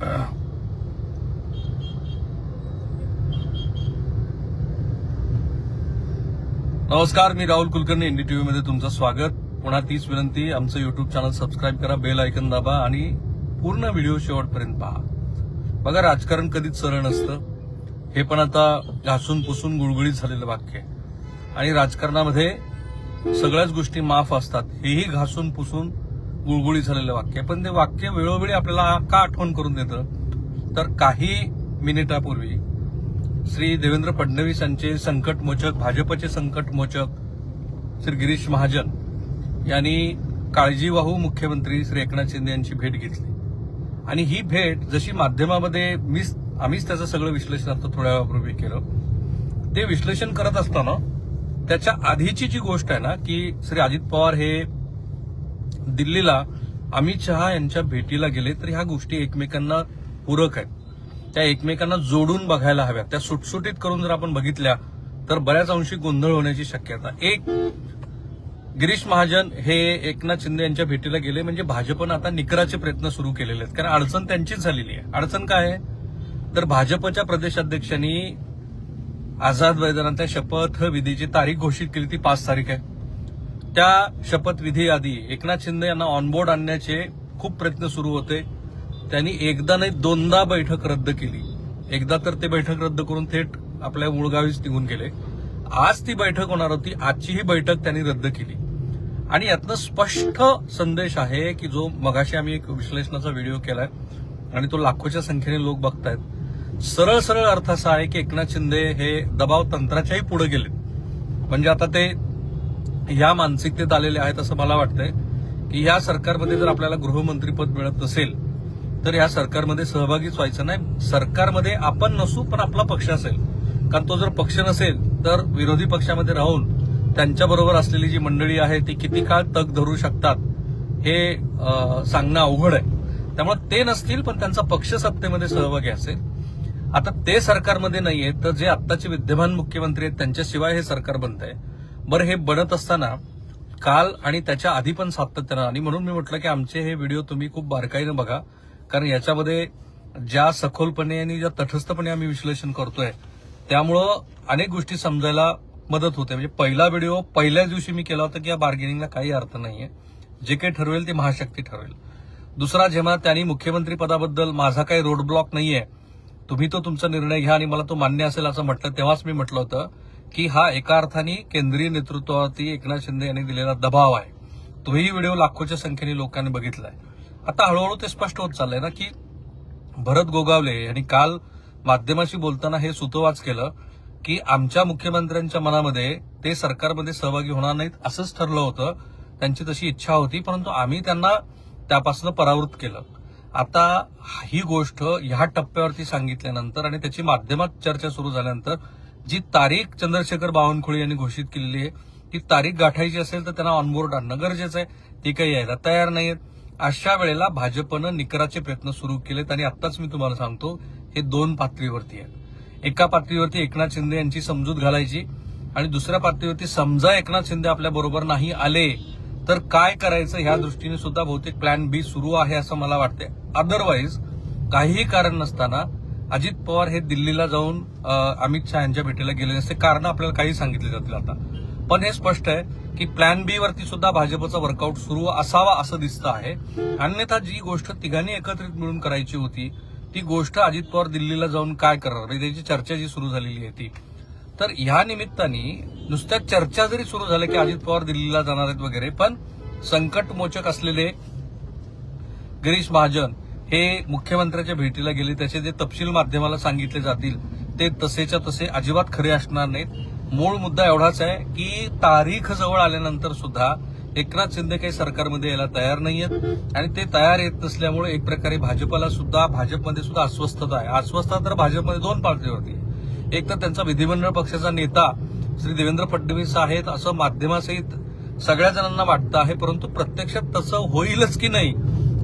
नमस्कार मी Rahul Kulkarni ND TV मध्ये तुमचं स्वागत. पुन्हा तीच विनंती आमचं युट्यूब चॅनल सबस्क्राईब करा बेल आयकन दाबा आणि पूर्ण व्हिडिओ शेवटपर्यंत पहा. बघा राजकारण कधीच सरळ नसतं. हे पण आता घासून पुसून गुळगुळीत झालेलं वाक्य आहे. आणि राजकारणामध्ये सगळ्याच गोष्टी माफ असतात. हेही घासून पुसून गुळगुळी झालेलं वाक्य. पण ते वाक्य वेळोवेळी आपल्याला का आठवण करून देतं? तर काही मिनिटापूर्वी श्री देवेंद्र फडणवीस यांचे संकटमोचक भाजपचे संकटमोचक श्री गिरीश महाजन यांनी काळजीवाहू मुख्यमंत्री श्री एकनाथ शिंदे यांची भेट घेतली. आणि ही भेट जशी माध्यमामध्ये मीच आम्हीच त्याचं सगळं विश्लेषण आता थोड्या वेळापूर्वी केलं ते विश्लेषण करत असताना त्याच्या आधीची जी गोष्ट आहे ना की श्री अजित पवार हे दिल्लीला अमित शहा यांच्या भेटीला गेले तर ह्या गोष्टी एकमेकांना पूरक आहेत. त्या एकमेकांना जोडून बघायला हव्यात. त्या सुटसुटीत करून जर आपण बघितल्या तर बऱ्याच अंशी गोंधळ होण्याची शक्यता. एक गिरीश महाजन हे एकनाथ शिंदे यांच्या भेटीला गेले म्हणजे भाजपनं आता निकराचे प्रयत्न सुरू केलेले आहेत. कारण अडचण त्यांचीच झालेली आहे. अडचण काय आहे? तर भाजपच्या प्रदेशाध्यक्षांनी आझाद मैदानात शपथविधीची तारीख घोषित केली. ती पाच तारीख आहे. त्या शपथविधी आधी एकनाथ शिंदे यांना ऑनबोर्ड आणण्याचे खूप प्रयत्न सुरू होते. त्यांनी एकदा नाही दोनदा बैठक रद्द केली. एकदा तर ते बैठक रद्द करून थेट आपल्या मुळगावीच निघून गेले. आज ती बैठक होणार होती आजची ही बैठक त्यांनी रद्द केली. आणि यातनं स्पष्ट संदेश आहे की जो मगाशी आम्ही एक विश्लेषणाचा व्हिडिओ केलाय आणि तो लाखोच्या संख्येने लोक बघतायत. सरळ सरळ अर्थ असा आहे की एकनाथ शिंदे हे दबाव तंत्राच्याही पुढे गेले. म्हणजे आता ते या मानसिकतेत आलेले आहेत असं मला वाटतंय की या सरकारमध्ये जर आपल्याला गृहमंत्रीपद मिळत नसेल तर या सरकारमध्ये सहभागीच व्हायचं नाही. सरकारमध्ये आपण नसू पण आपला पक्ष असेल. कारण तो जर पक्ष नसेल तर विरोधी पक्षामध्ये राहून त्यांच्याबरोबर असलेली जी मंडळी आहे ती किती काळ तग धरू शकतात हे सांगणं अवघड आहे. त्यामुळे ते नसतील पण त्यांचा पक्ष सत्तेमध्ये सहभागी असेल. आता ते सरकारमध्ये नाहीये तर जे आत्ताचे विद्यमान मुख्यमंत्री आहेत त्यांच्याशिवाय हे सरकार बनत आहे बरं हे बनत असताना काल आणि त्याच्या आधी पण सातत्यानं आणि म्हणून मी म्हटलं की आमचे हे व्हिडिओ तुम्ही खूप बारकाईनं बघा. कारण याच्यामध्ये ज्या सखोलपणे आणि ज्या तटस्थपणे आम्ही विश्लेषण करतोय त्यामुळं अनेक गोष्टी समजायला मदत होते. म्हणजे पहिला व्हिडिओ पहिल्याच दिवशी मी केला होता की या बार्गेनिंगला काही अर्थ नाहीये. जे काही ठरवेल ते महाशक्ती ठरवेल. दुसरा जेव्हा त्यांनी मुख्यमंत्री पदाबद्दल माझा काही रोड ब्लॉक नाहीये तुम्ही तो तुमचा निर्णय घ्या आणि मला तो मान्य असेल असं म्हटलं तेव्हाच मी म्हटलं होतं की हा एका अर्थाने केंद्रीय नेतृत्वावरती एकनाथ शिंदे यांनी दिलेला दबाव आहे. तोही व्हिडिओ लाखोच्या संख्येने लोकांनी बघितलाय. आता हळूहळू ते स्पष्ट होत चाललंय ना की भरत गोगावले यांनी काल माध्यमाशी बोलताना हे सुतोवाच केलं की आमच्या मुख्यमंत्र्यांच्या मनामध्ये ते सरकारमध्ये सहभागी होणार नाहीत असंच ठरलं होतं. त्यांची तशी इच्छा होती परंतु आम्ही त्यांना त्यापासून परावृत केलं. आता ही गोष्ट ह्या टप्प्यावरती सांगितल्यानंतर आणि त्याची माध्यमात चर्चा सुरू झाल्यानंतर जी तारीख चंद्रशेखर बावनकुळे यांनी घोषित केलेली आहे ती तारीख गाठायची असेल तर त्यांना ऑनबोर्ड आणणं गरजेचं आहे. ती काही यायला तयार नाहीत अशा वेळेला भाजपनं निकराचे प्रयत्न सुरू केलेत आणि आत्ताच मी तुम्हाला सांगतो हे दोन पातळीवरती आहे एका पातळीवरती एकनाथ शिंदे यांची समजूत घालायची आणि दुसऱ्या पातळीवरती समजा एकनाथ शिंदे आपल्या बरोबर नाही आले तर काय करायचं ह्या दृष्टीने सुद्धा बहुतेक प्लॅन बी सुरू आहे असं मला वाटतंय. अदरवाईज काहीही कारण नसताना अजित पवार हे दिल्लीला जाऊन अमित शहा यांच्या भेटीला गेले नसते. कारण आपल्याला काही सांगितले जातील आता. पण हे स्पष्ट आहे की प्लॅन बी वरती सुद्धा भाजपचा वर्कआउट सुरू असावा असं दिसतं आहे. अन्यथा जी गोष्ट तिघांनी एकत्रित मिळून करायची होती ती गोष्ट अजित पवार दिल्लीला जाऊन काय करणार? म्हणजे त्याची चर्चा जी सुरू झालेली आहे ती. तर ह्या निमित्ताने नुसत्या चर्चा जरी सुरू झाल्या की अजित पवार दिल्लीला जाणार आहेत वगैरे पण संकटमोचक असलेले गिरीश महाजन हे मुख्यमंत्र्याच्या भेटीला गेले. त्याचे जे तपशील माध्यमाला सांगितले जातील ते तसेच्या तसे अजिबात खरे असणार नाहीत. मूळ मुद्दा एवढाच आहे की तारीख जवळ आल्यानंतर सुद्धा एकनाथ शिंदे काही सरकारमध्ये यायला तयार नाहीयेत आणि ते तयार येत नसल्यामुळे एक प्रकारे भाजपला सुद्धा भाजपमध्ये सुद्धा अस्वस्थता आहे. अस्वस्थता तर भाजपमध्ये दोन पातळीवरती आहे. एक तर त्यांचा विधिमंडळ पक्षाचा नेता श्री देवेंद्र फडणवीस आहेत असं माध्यमासहित सगळ्या जणांना वाटतं आहे परंतु प्रत्यक्षात तसं होईलच की नाही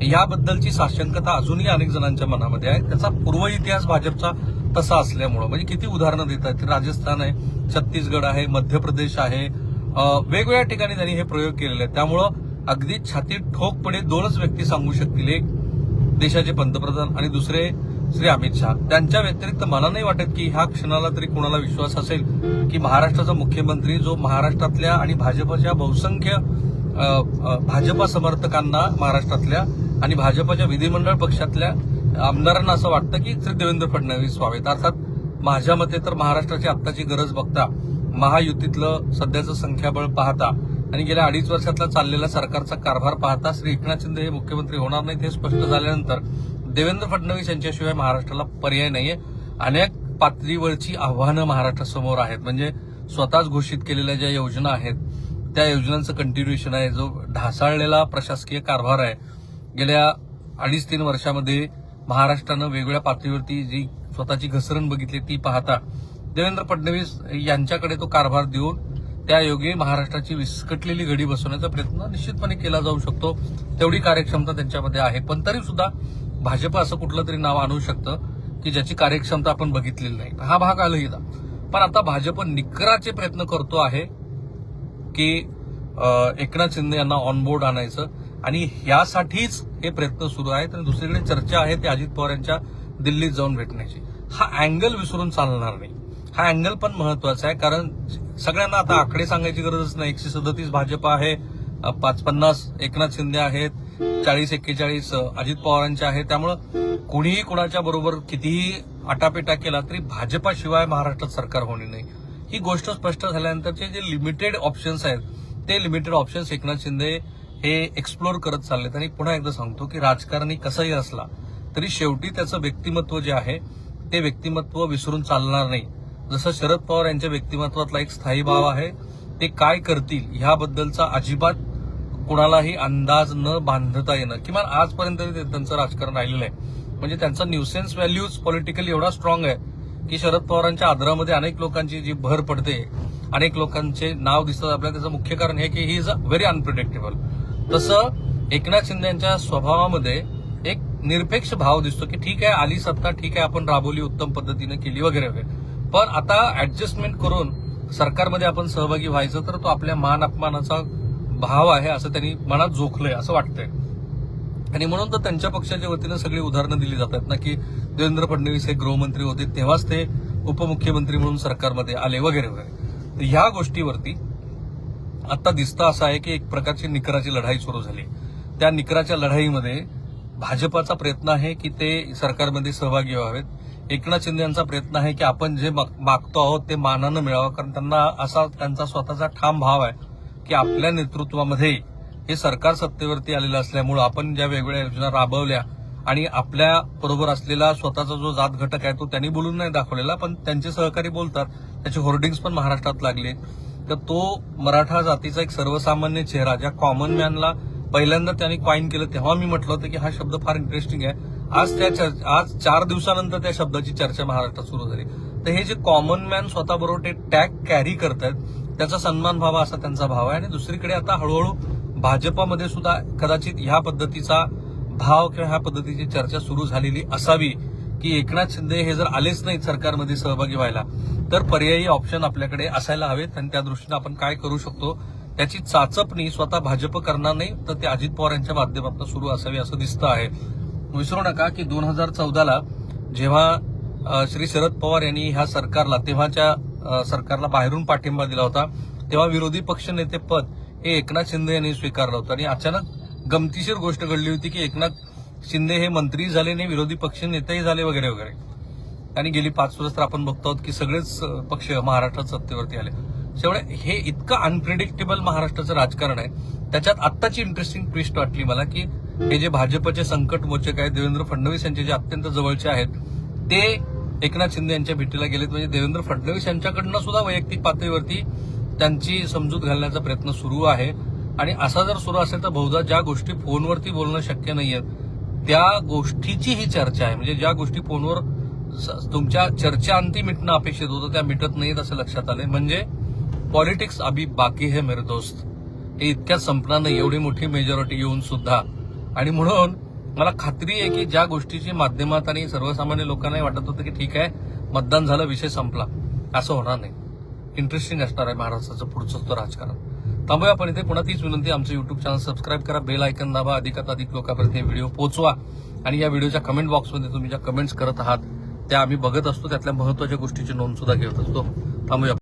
याबद्दलची साशंकता अजूनही अनेक जणांच्या मनामध्ये आहे. त्याचा पूर्व इतिहास भाजपचा तसा असल्यामुळं. म्हणजे किती उदाहरणं देत आहेत. राजस्थान आहे छत्तीसगड आहे मध्य प्रदेश आहे. वेगवेगळ्या ठिकाणी त्यांनी हे प्रयोग केलेले आहेत. त्यामुळं अगदी छाती ठोकपणे दोनच व्यक्ती सांगू शकतील. एक देशाचे पंतप्रधान आणि दुसरे श्री अमित शहा. त्यांच्या व्यतिरिक्त मला नाही वाटत की ह्या क्षणाला तरी कोणाला विश्वास असेल की महाराष्ट्राचा मुख्यमंत्री जो महाराष्ट्रातल्या आणि भाजपच्या बहुसंख्य भाजपा समर्थकांना महाराष्ट्रातल्या आणि भाजपच्या विधिमंडळ पक्षातल्या आमदारांना असं वाटतं की श्री देवेंद्र फडणवीस व्हावेत. अर्थात माझ्या मते तर महाराष्ट्राची आत्ताची गरज बघता महायुतीतलं सध्याचं संख्याबळ पाहता आणि गेल्या अडीच वर्षातला चाललेला सरकारचा कारभार पाहता श्री एकनाथ शिंदे हे मुख्यमंत्री होणार नाहीत हे स्पष्ट झाल्यानंतर देवेंद्र फडणवीस यांच्याशिवाय महाराष्ट्राला पर्याय नाहीये. अनेक पातळीवरची आव्हानं महाराष्ट्रासमोर आहेत. म्हणजे स्वतःच घोषित केलेल्या ज्या योजना आहेत त्या योजनांचं कंटिन्युएशन आहे. जो ढासाळलेला प्रशासकीय कारभार आहे गेल्या अडीच तीन वर्षामध्ये महाराष्ट्रानं वेगवेगळ्या पातळीवरती जी स्वतःची घसरण बघितली ती पाहता देवेंद्र फडणवीस यांच्याकडे तो कारभार देऊन त्यायोगे महाराष्ट्राची विस्कटलेली घडी बसवण्याचा प्रयत्न निश्चितपणे केला जाऊ शकतो. तेवढी कार्यक्षमता त्यांच्यामध्ये आहे. पण तरी सुद्धा भाजप असं कुठलं तरी नाव आणू शकतं की ज्याची कार्यक्षमता आपण बघितलेली नाही. हा भाग आलाही पण आता भाजप निकराचे प्रयत्न करतो आहे की एकनाथ शिंदे यांना ऑनबोर्ड आणायचं. आणि यासाठीच हे प्रयत्न सुरू आहेत आणि दुसरीकडे चर्चा आहे ते अजित पवार यांच्या दिल्लीत जाऊन भेटण्याची. हा अँगल विसरून चालणार नाही. हा अँगल पण महत्त्वाचा आहे कारण सगळ्यांना आता आकडे सांगायची गरजच नाही. एकशे सदतीस भाजपा आहे पाच पन्नास एकनाथ शिंदे आहेत चाळीस एक्केचाळीस अजित पवारांचे आहेत. त्यामुळं कोणीही कोणाच्या बरोबर कितीही आटापेटा केला तरी भाजपाशिवाय महाराष्ट्रात सरकार होणे नाही. ही गोष्ट स्पष्ट झाल्यानंतरचे जे लिमिटेड ऑप्शन्स आहेत ते लिमिटेड ऑप्शन्स एकनाथ शिंदे हे एक्सप्लोर करत चाललेत आणि पुन्हा एकदा सांगतो की राजकारणी कसाही असला तरी शेवटी त्याचं व्यक्तिमत्व जे आहे ते व्यक्तिमत्व विसरून चालणार नाही. जसं शरद पवार यांच्या व्यक्तिमत्वातला एक स्थायी भाव आहे ते काय करतील ह्याबद्दलचा अजिबात कुणालाही अंदाज न बांधता येणं. किमान आजपर्यंत ते- त्यांचं राजकारण राहिलेलं आहे. म्हणजे त्यांचा न्यूसेन्स व्हॅल्यूज पॉलिटिकली एवढा स्ट्रॉंग आहे की शरद पवारांच्या आदरामध्ये अनेक लोकांची जी भर पडते अनेक लोकांचे नाव दिसतात. आपल्याला त्याचं मुख्य कारण हे की he is a very unpredictable तसं एकनाथ शिंदे यांच्या स्वभावामध्ये एक निरपेक्ष भाव दिसतो की ठीक आहे आली सत्ता ठीक आहे आपण राबवली उत्तम पद्धतीने केली वगैरे वगैरे. पण आता ऍडजस्टमेंट करून सरकारमध्ये आपण सहभागी व्हायचं तर तो आपल्या मान अपमानाचा भाव आहे असं त्यांनी मनात जोखलंय असं वाटतंय. आणि म्हणून तर त्यांच्या पक्षाच्या वतीनं सगळी उदाहरणं दिली जातात ना की देवेंद्र फडणवीस हे गृहमंत्री होते तेव्हाच ते उपमुख्यमंत्री म्हणून सरकारमध्ये आले वगैरे वगैरे. तर ह्या गोष्टीवरती आता दिसतं असं आहे की एक प्रकारची निकराची लढाई सुरू झाली. त्या निकराच्या लढाईमध्ये भाजपाचा प्रयत्न आहे की ते सरकारमध्ये सहभागी व्हावेत. एकनाथ शिंदे यांचा प्रयत्न आहे की आपण जे माग- मागतो आहोत ते मानानं मिळावं कारण त्यांना असा त्यांचा स्वतःचा ठाम भाव आहे की आपल्या नेतृत्वामध्ये हे सरकार सत्तेवरती आलेलं असल्यामुळं आपण ज्या वेगवेगळ्या योजना राबवल्या आणि आपल्या बरोबर असलेला स्वतःचा जो जात घटक आहे तो त्यांनी बोलून नाही दाखवलेला पण त्यांचे सहकारी बोलतात. त्याचे होर्डिंग्स पण महाराष्ट्रात लागले. तर तो मराठा जातीचा एक सर्वसामान्य चेहरा ज्या कॉमन मॅनला पहिल्यांदा त्यांनी कॉईन केलं तेव्हा मी म्हटलं होतं की हा शब्द फार इंटरेस्टिंग आहे. आज त्या चर्च- आज चार दिवसानंतर त्या शब्दाची चर्चा महाराष्ट्रात सुरू झाली. तर हे जे कॉमन मॅन स्वतःबरोबर ते टॅग कॅरी करतायत त्याचा सन्मान व्हावा असा त्यांचा भाव आहे. आणि दुसरीकडे आता हळूहळू भाजपामध्ये सुद्धा कदाचित ह्या पद्धतीचा भाव किंवा ह्या पद्धतीची चर्चा सुरू झालेली असावी की एकनाथ शिंदे हे जर आलेच नाहीत सरकारमध्ये सहभागी व्हायला तर पर्यायी ऑप्शन आपल्याकडे असायला हवेत आणि त्या दृष्टीने आपण काय करू शकतो त्याची चाचपणी स्वतः भाजप करणार नाही तर ते अजित पवार यांच्या माध्यमातून सुरू असावी असं दिसतं आहे. विसरू नका की दोन हजार चौदाला जेव्हा श्री शरद पवार यांनी ह्या सरकारला तेव्हाच्या सरकारला बाहेरून पाठिंबा दिला होता तेव्हा विरोधी पक्षनेते पद हे एकनाथ शिंदे यांनी स्वीकारलं होतं आणि अचानक गमतीशीर गोष्ट घडली होती की एकनाथ शिंदे हे मंत्री झाले नाही विरोधी पक्ष नेतेही झाले वगैरे वगैरे. आणि गेली पाच वर्ष तर आपण बघतो आहोत की सगळेच पक्ष महाराष्ट्रात सत्तेवरती आले. त्यामुळे हे इतकं अनप्रिडिक्टेबल महाराष्ट्राचं राजकारण आहे. त्याच्यात आत्ताची इंटरेस्टिंग ट्विस्ट वाटली मला की हे जे भाजपचे संकट मोचक आहेत देवेंद्र फडणवीस यांचे जे अत्यंत जवळचे आहेत ते एकनाथ शिंदे यांच्या भेटीला गेलेत. म्हणजे देवेंद्र फडणवीस यांच्याकडनं सुद्धा वैयक्तिक पातळीवरती त्यांची समजूत घालण्याचा प्रयत्न सुरू आहे. आणि असा जर सुरू असेल तर बहुधा ज्या गोष्टी फोनवरती बोलणं शक्य नाहीये त्या गोष्टीची ही चर्चा आहे. म्हणजे ज्या गोष्टी फोनवर स- तुमच्या चर्चेअंती मिटणं अपेक्षित होतं त्या मिटत नाहीत असं लक्षात आले म्हणजे पॉलिटिक्स अभी बाकी हे मेरे दोस्त. हे इतक्या संपणार नाही. एवढी मोठी मेजॉरिटी येऊन सुद्धा. आणि म्हणून मला खात्री आहे की ज्या गोष्टीची माध्यमात आणि सर्वसामान्य लोकांनाही वाटत होतं की ठीक आहे मतदान झालं विषय संपला. असं होणार नाही. इंटरेस्टिंग असणार आहे महाराष्ट्राचं पुढचं तो राजकारण. त्यामुळे आपण इथे पुन्हा तीच विनंती. आमचं युट्यूब चॅनल सबस्क्राईब करा बेल आयकन दाबा. अधिकात अधिक लोकांपर्यंत हे व्हिडिओ पोहोचवा आणि या व्हिडिओच्या कमेंट बॉक्समध्ये तुम्ही ज्या कमेंट्स करत आहात त्या आम्ही बघत असतो त्यातल्या महत्त्वाच्या गोष्टीची नोंद सुद्धा घेत असतो. थांबूया.